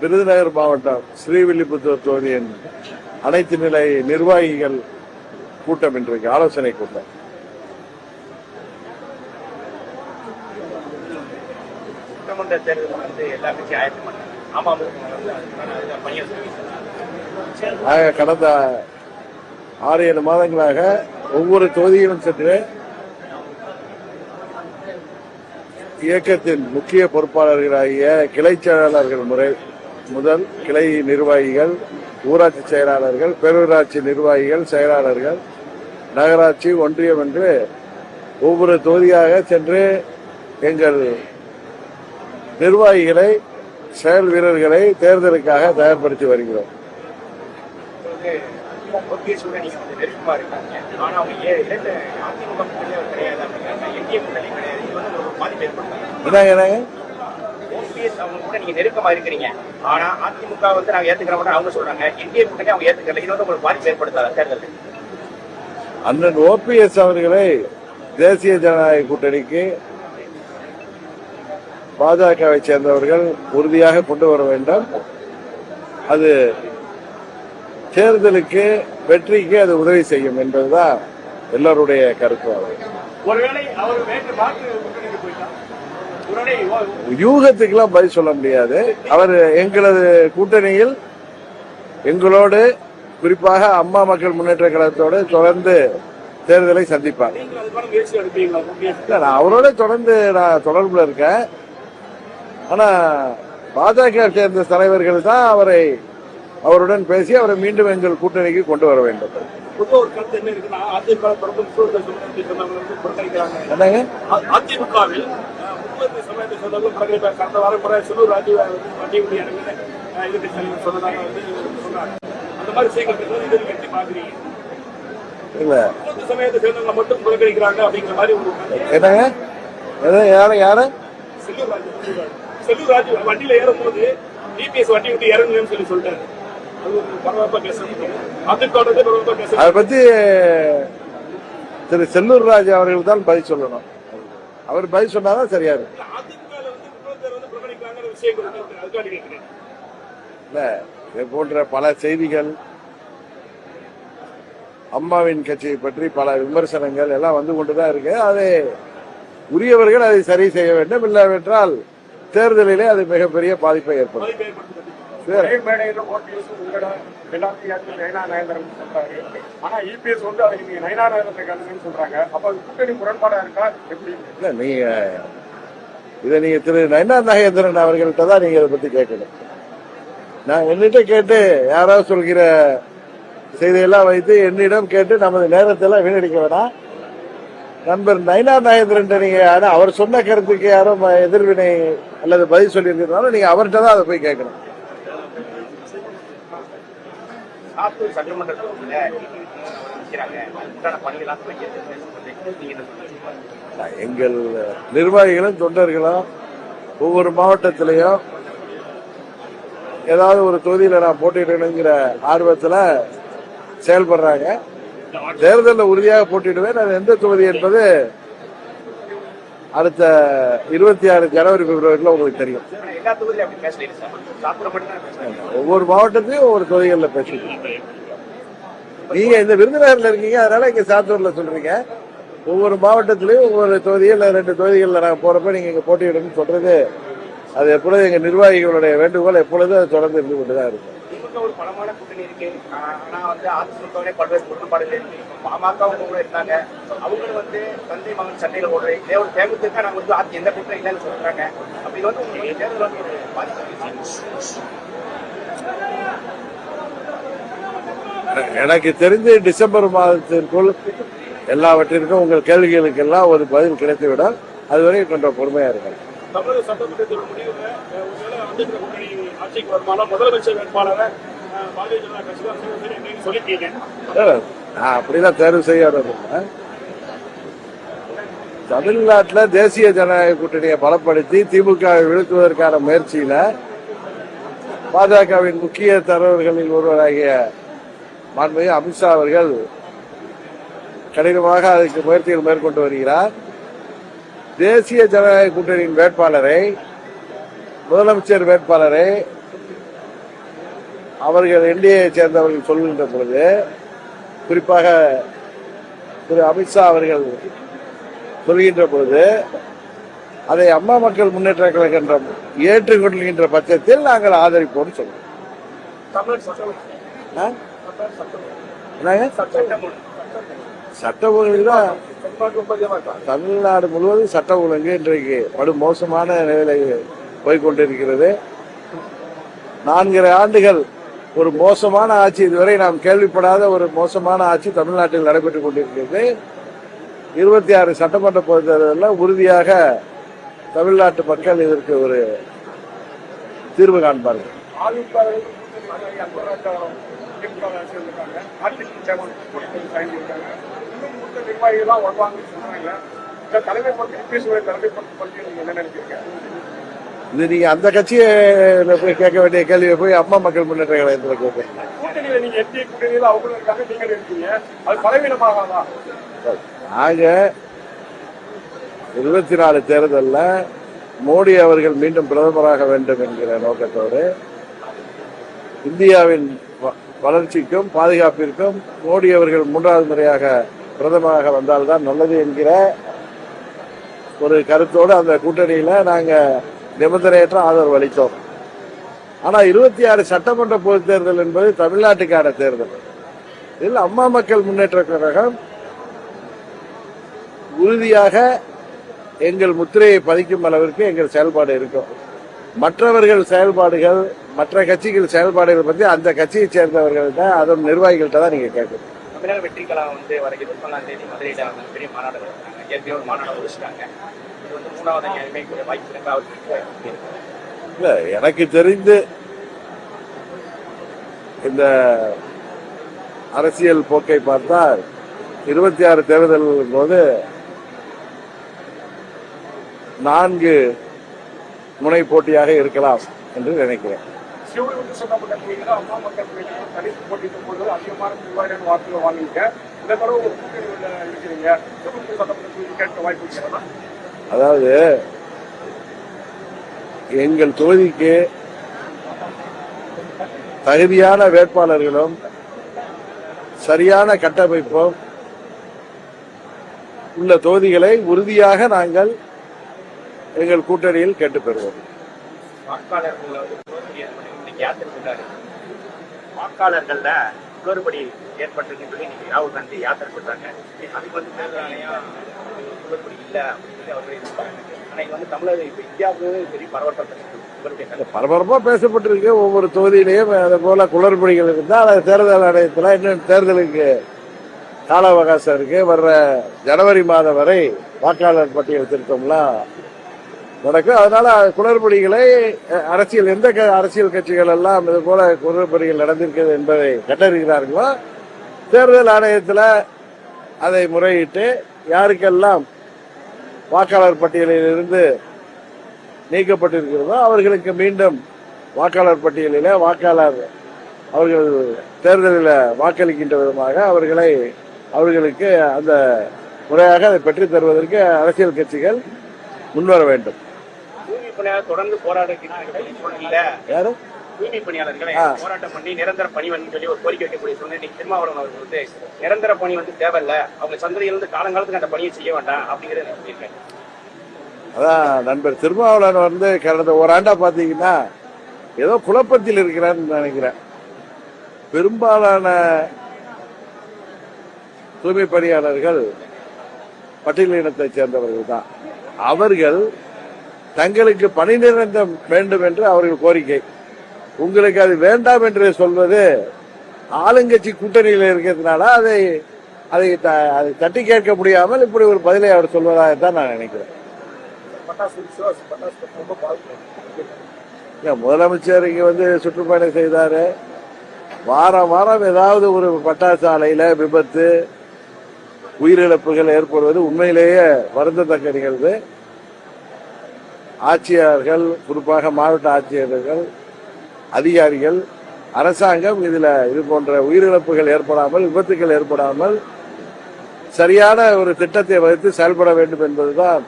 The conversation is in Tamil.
விருதுநகர் மாவட்டம் ஸ்ரீவில்லிபுத்தூர் தொகுதியின் அனைத்து நிலை நிர்வாகிகள் கூட்டம் இன்றைக்கு ஆலோசனை கூட்டம். கடந்த ஆறு ஏழு மாதங்களாக ஒவ்வொரு தொகுதியிலும் சென்று இயக்கத்தின் முக்கிய பொறுப்பாளர்களாகிய கிளை செயலாளர்கள் முறை முதல் கிளை நிர்வாகிகள் ஊராட்சி செயலாளர்கள் பேரூராட்சி நிர்வாகிகள் செயலாளர்கள் நகராட்சி ஒன்றியம் என்று ஒவ்வொரு தொகுதியாக சென்று எங்கள் நிர்வாகிகளை செயல் வீரர்களை தேர்தலுக்காக தயார்படுத்தி வருகிறோம். என்னங்க? ஓபிஎஸ் அவங்க கூட நீங்க நெருக்கமா இருக்கிறீங்க. ஆனா அதிமுக வந்து நாங்க ஏத்துக்கிற மாட்டோம் அவங்க சொல்றாங்க. என்டிஏ கூட்டணி அவங்க ஏத்துக்கல. இது வந்து உங்களுக்கு பாதிப்பு ஏற்படுத்தாத? தேர்தல் அண்ணன் ஓபிஎஸ் அவர்களை தேசிய ஜனநாயக கூட்டணிக்கு பாஜகவை சேர்ந்தவர்கள் உறுதியாக கொண்டு வர வேண்டும். அது தேர்தலுக்கு வெற்றிக்கு அது உதவி செய்யும் என்பதுதான் எல்லோருடைய கருத்து. ஒருவேளை அவர் வேறு மாற்று கூட்டணிக்கு போயிட்டா ஒருவேளை யூகத்துக்கெல்லாம் பதில் சொல்ல முடியாது. அவர் எங்களது கூட்டணியில் எங்களோடு குறிப்பாக அம்மா மக்கள் முன்னேற்ற கழகத்தோடு தொடர்ந்து தேர்தலை சந்திப்பார். நான் அவரோட தொடர்ந்து நான் தொடர்புல இருக்கேன். ஆனா பாஜக சேர்ந்த தலைவர்கள் தான் அவரை அவருடன் பேசி அவரை மீண்டும் எங்கள் கூட்டணிக்கு கொண்டு வர வேண்டும். என்னங்க? அதிமுகவில் முக்கியத்துவ சமூகத்தை சேர்ந்தவங்க புறக்கணிப்பாங்க கடந்த வாரம் கூட செல்லூர் ராஜு வந்து வண்டி உடைய எதிர்கட்சி தலைவர் சொன்னதாக வந்து சொன்னாங்க. அந்த மாதிரி விஷயங்கள் இது எப்படி பாக்குறீங்க முக்கியத்துவ சமயத்தை சேர்ந்தவங்க மட்டும் புறக்கணிக்கிறாங்க அப்படிங்கிற மாதிரி. என்னங்க? யாரு யாரு? செல்லூர் ராஜு செல்லூர் ராஜு. செல்லூர் ராஜு வண்டியில ஏறும்போது டிபிஎஸ் வண்டி விட்டு இறங்குங்கன்னு சொல்லி சொல்லிட்டாரு. அதை பத்தி திரு செல்லூர் ராஜு அவர்கள் தான் பதில் சொல்லணும். அவர் பதில் சொன்னாதான் சரியா இருக்கும். இல்ல இது போன்ற பல செய்திகள் அம்மாவின் கட்சியை பற்றி பல விமர்சனங்கள் எல்லாம் வந்து கொண்டுதான் இருக்கு. அதை உரியவர்கள் அதை சரி செய்ய வேண்டும். இல்லாவிட்டால் தேர்தலிலே அது மிகப்பெரிய பாதிப்பை ஏற்படும் ஒரே மேடையில ஓபிஎஸ் உங்களோட எல்லாத்தையும் நயனா நயந்திரன் சொல்றாரு. ஆனா இபிஎஸ் வந்து அதுக்கு நீங்க நயனா நயந்திரத்தை கலந்துன்னு சொல்றாங்க. அப்ப அது கூட்டணி முரண்பாடா இருக்கா? எப்படி? இல்ல நீங்க இதை நீங்க திரு நயனா நாகேந்திரன் அவர்கள்ட்ட தான் நீங்க இதை பத்தி கேட்கணும். நான் என்னிட்ட கேட்டு யாராவது சொல்கிற செய்தியெல்லாம் வைத்து என்னிடம் கேட்டு நமது நேரத்தெல்லாம் வீணடிக்க வேணாம். நண்பர் நயனா நாகேந்திரன் நீங்க ஆனா அவர் சொன்ன கருத்துக்கு யாரும் எதிர்வினை அல்லது பதில் சொல்லியிருக்கிறதுனால நீங்க அவர்கிட்ட தான் அதை போய் கேட்கணும் சாத்தூர் சட்டமன்ற தொகுதியில நிற்கிறாங்க அதுக்கான பணிகளாக துவங்கியிருக்குன்னு சொல்லி நீங்க என்ன சொல்றீங்க? எங்கள் நிர்வாகிகளும் தொண்டர்களும் ஒவ்வொரு மாவட்டத்திலையும் ஏதாவது ஒரு தொகுதியில நான் போட்டியிடணுங்கிற ஆர்வத்துல செயல்படுறாங்க. தேர்தலில் உறுதியாக போட்டியிடுவேன். அது எந்த தொகுதி என்பது அடுத்த இருபத்தி ஆறு ஜனவரி பிப்ரவரியில் உங்களுக்கு தெரியும். ஒவ்வொரு மாவட்டத்திலையும் ஒவ்வொரு தொகுதிகளில் பேசிட்டு நீங்க இந்த விருதுநகர்ல இருக்கீங்க அதனால இங்க சாத்தூர்ல சொல்றீங்க. ஒவ்வொரு மாவட்டத்திலையும் ஒவ்வொரு தொகுதியில் ரெண்டு தொகுதிகளில் நாங்கள் போறப்ப நீங்க இங்க போட்டியிடணும்னு சொல்றது அது எப்பொழுதும் எங்க நிர்வாகிகளுடைய வேண்டுகோள் எப்பொழுதும் அது தொடர்ந்து இருந்து கொண்டுதான் இருக்கும். திமுக ஒரு பலமான கூட்டணி இருக்கு. ஆனா வந்து அதிமுகவிலே பல்வேறு முரண்பாடுகள் இருக்கு. பாமக அவங்க கூட இருந்தாங்க. அவங்களும் வந்து தந்தை மகன் சண்டையில போடுறது இதே ஒரு தேமுதிக நாங்க வந்து ஆட்சி எந்த கூட்டணி இல்லைன்னு சொல்றாங்க. அப்படி வந்து உங்களுக்கு தேர்தல் வந்து ஒரு எனக்கு தெரிந்து டிசம்பர் மாதத்திற்குள் எல்லாவற்றிற்கும் உங்கள் கேள்விகளுக்கெல்லாம் ஒரு பதில் கிடைத்துவிடும் அதுவரை கொஞ்சம் பொறுமையா இருக்கணும் தமிழக சட்டமன்றத்தில் முடிவுல கூட்டணி ஆட்சிக்கு வருமானம் முதலமைச்சர் வேட்பாளரை பாரதிய ஜனதா கட்சி தான் சொல்லிட்டீங்க நான் அப்படிலாம் தேர்வு செய்யாததில்லை தமிழ்நாட்டில் தேசிய ஜனநாயக கூட்டணியை பலப்படுத்தி திமுகவை விழுத்துவதற்கான முயற்சியில பாஜகவின் முக்கிய தலைவர்களில் ஒருவராகிய மாண்புமிகு அமித்ஷா அவர்கள் கடினமாக அதுக்கு முயற்சிகள் மேற்கொண்டு வருகிறார். தேசிய ஜனநாயக கூட்டணியின் வேட்பாளரை முதலமைச்சர் வேட்பாளரை அவர்கள் என்டிஏ சேர்ந்தவர்கள் சொல்கின்ற பொழுது குறிப்பாக திரு அமித்ஷா அவர்கள் சொல்கின்ற பொழுது அதை அம்மா மக்கள் முன்னேற்ற கழகம் ஏற்றுக்கொள்கின்ற பட்சத்தில் நாங்கள் ஆதரிப்போம் சொல்றோம். சட்ட ஒழுங்கு தான். தமிழ்நாடு முழுவதும் சட்ட ஒழுங்கு இன்றைக்கு படு மோசமான நிலையில போய்கொண்டிருக்கிறது. நான்கரை ஆண்டுகள் ஒரு மோசமான ஆட்சி இதுவரை நாம் கேள்விப்படாத ஒரு மோசமான ஆட்சி தமிழ்நாட்டில் நடைபெற்றுக் கொண்டிருக்கிறது. இருபத்தி ஆறு சட்டமன்ற பொதுத் தேர்தலில் உறுதியாக தமிழ்நாட்டு மக்கள் இதற்கு ஒரு தீர்வு காண்பார்கள். சொல்றாங்க தலைமை பற்றி தலைமை பற்றி என்ன நினைக்கிறீங்க. இது நீங்க அந்த கட்சியை போய் கேட்க வேண்டிய கேள்வியை போய் அம்மா மக்கள் முன்னேற்ற கழகத்தில் கூட்டணியில நீங்க இருபத்தி நாலு தேர்தல்ல மோடி அவர்கள் மீண்டும் பிரதமராக வேண்டும் என்கிற நோக்கத்தோடு இந்தியாவின் வளர்ச்சிக்கும் பாதுகாப்பிற்கும் மோடி அவர்கள் மூன்றாவது முறையாக பிரதமராக வந்தால்தான் நல்லது என்கிற ஒரு கருத்தோடு அந்த கூட்டணியில நாங்க நிபந்தனையற்ற ஆதரவு அளித்தோம். ஆனா இருபத்தி ஆறு சட்டமன்ற பொதுத் தேர்தல் என்பது தமிழ்நாட்டுக்கான தேர்தல். இதில் அம்மா மக்கள் முன்னேற்ற கழகம் உறுதியாக எங்கள் முத்திரையை பதிக்கும் அளவிற்கு எங்கள் செயல்பாடு இருக்கும். மற்றவர்கள் செயல்பாடுகள் மற்ற கட்சிகள் செயல்பாடுகள் பற்றி அந்த கட்சியை சேர்ந்தவர்கள்ட்ட அதன் நிர்வாகிகள்கிட்ட தான் நீங்க கேட்கணும். தமிழக வெற்றிக்கலாம் வந்து வர இருபத்தொன்னாம் தேதி மதுரையில் வந்து பெரிய மாநாடு நடத்துறாங்க ஏற்கனவே ஒரு மாநாடு முடிச்சிட்டாங்க. இது வந்து மூணாவது எதுவுமே வாய்ப்பு இருக்கா இல்லை எனக்கு தெரிந்து இந்த அரசியல் போக்கை பார்த்தால் இருபத்தி ஆறு தேர்தல் போது நான்கு முனை போட்டியாக இருக்கலாம் என்று நினைக்கிறேன். சிவகங்கை மக்கள் தொகுதியில அம்மா மக்கள் கட்சியும் தனித்து போட்டியிடும் போது அதிகமான மூவாயிரம் வாக்குகள் வாங்குவீங்க இந்த தடவை ஒரு கூட்டணியில் இருக்கிறீங்க சிவகங்கை சட்டமன்ற தொகுதி கேட்க வாய்ப்பு இருக்கிறதா அதாவது எங்கள் தொகுதிக்கு தகுதியான வேட்பாளர்களும் சரியான கட்டமைப்பும் உள்ள தொகுதிகளை உறுதியாக நாங்கள் எங்கள் கூட்டணியில் கேட்டு பெறுவோம். வாக்காளர்கள் யாத்திரை சொன்னாரு வாக்காளர்கள்ல குளறுபடி ஏற்பட்டிருக்குன்னு சொல்லி இன்னைக்கு ராகுல் காந்தி யாத்திரை சொல்றாங்க அதுக்கு வந்து தேர்தல் ஆணையம் குளறுபடி இல்ல அப்படின்னு சொல்லி அவர் சொல்றாங்க ஆனா இது வந்து தமிழக இப்ப இந்தியாவுக்கு பெரிய பரவட்டம் இவருடைய பேசப்பட்டிருக்கு ஒவ்வொரு தொகுதியிலையும். அது போல குளறுபடிகள் இருந்தால் அது தேர்தல் ஆணையத்தில் இன்னும் தேர்தலுக்கு கால அவகாசம் இருக்கு. வர்ற ஜனவரி மாதம் வரை வாக்காளர் பட்டியல் திருத்தம்லாம் நடக்கும் அதனால குளறுபடிகளை அரசியல் எந்த க- அரசியல் கட்சிகள் எல்லாம் இது போல குளறுபடிகள் நடந்திருக்கிறது என்பதை கண்டறிகிறார்களோ தேர்தல் ஆணையத்தில் அதை முறையிட்டு யாருக்கெல்லாம் வாக்காளர் பட்டியலில் இருந்து நீக்கப்பட்டிருக்கிறதோ அவர்களுக்கு மீண்டும் வாக்காளர் பட்டியலில் வாக்காளர் அவர்கள் தேர்தலில் வாக்களிக்கின்ற விதமாக அவர்களை அவர்களுக்கு அந்த முறையாக அதை பெற்றுத் தருவதற்கு அரசியல் கட்சிகள் முன்வர வேண்டும். தொடர்ந்து யாரு? தூய்மை பணியாளர்களை. போராட்டம் பண்ணி நிரந்தர பணி வந்து சொல்லி ஒரு கோரிக்கை வைக்கக்கூடிய சூழ்நிலை திருமாவளவன் அவர்கள் வந்து நிரந்தர பணி வந்து தேவையில்ல. அவங்க சந்ததியிலிருந்து காலங்காலத்துக்கு அந்த பணியை செய்ய வேண்டாம் அப்படிங்கறத சொல்லியிருக்கேன். அதான் நண்பர் திருமாவளவன் வந்து கடந்த ஓராண்டா பாத்தீங்கன்னா ஏதோ குழப்பத்தில் இருக்கிறான்னு நினைக்கிறேன். பெரும்பாலான தூய்மை பணியாளர்கள் பட்டியலினத்தைச் சேர்ந்தவர்கள் தான். அவர்கள் தங்களுக்கு பணி நிரந்தரம் வேண்டும் என்று அவர்கள் கோரிக்கை. உங்களுக்கு அது வேண்டாம் என்று சொல்வது ஆளுங்கட்சி கூட்டணியில் இருக்கிறதுனால அதை அதை த- அதை தட்டி கேட்க முடியாமல் இப்படி ஒரு பதிலை அவர் சொல்வதாக தான் நான் நினைக்கிறேன். முதலமைச்சர் இங்க வந்து சுற்றுப்பயணம் செய்தாரு. வாரம் வாரம் ஏதாவது ஒரு பட்டாசு ஆலையில விபத்து உயிரிழப்புகள் ஏற்படுவது உண்மையிலேயே வருந்தத்தக்க நிகழ்வு. ஆட்சியாளர்கள் குறிப்பாக மாவட்ட ஆட்சியர்கள் அதிகாரிகள் அரசாங்கம் இதுல இது போன்ற உயிரிழப்புகள் ஏற்படாமல் விபத்துகள் ஏற்படாமல் சரியான ஒரு திட்டத்தை வகுத்து செயல்பட வேண்டும் என்பதுதான்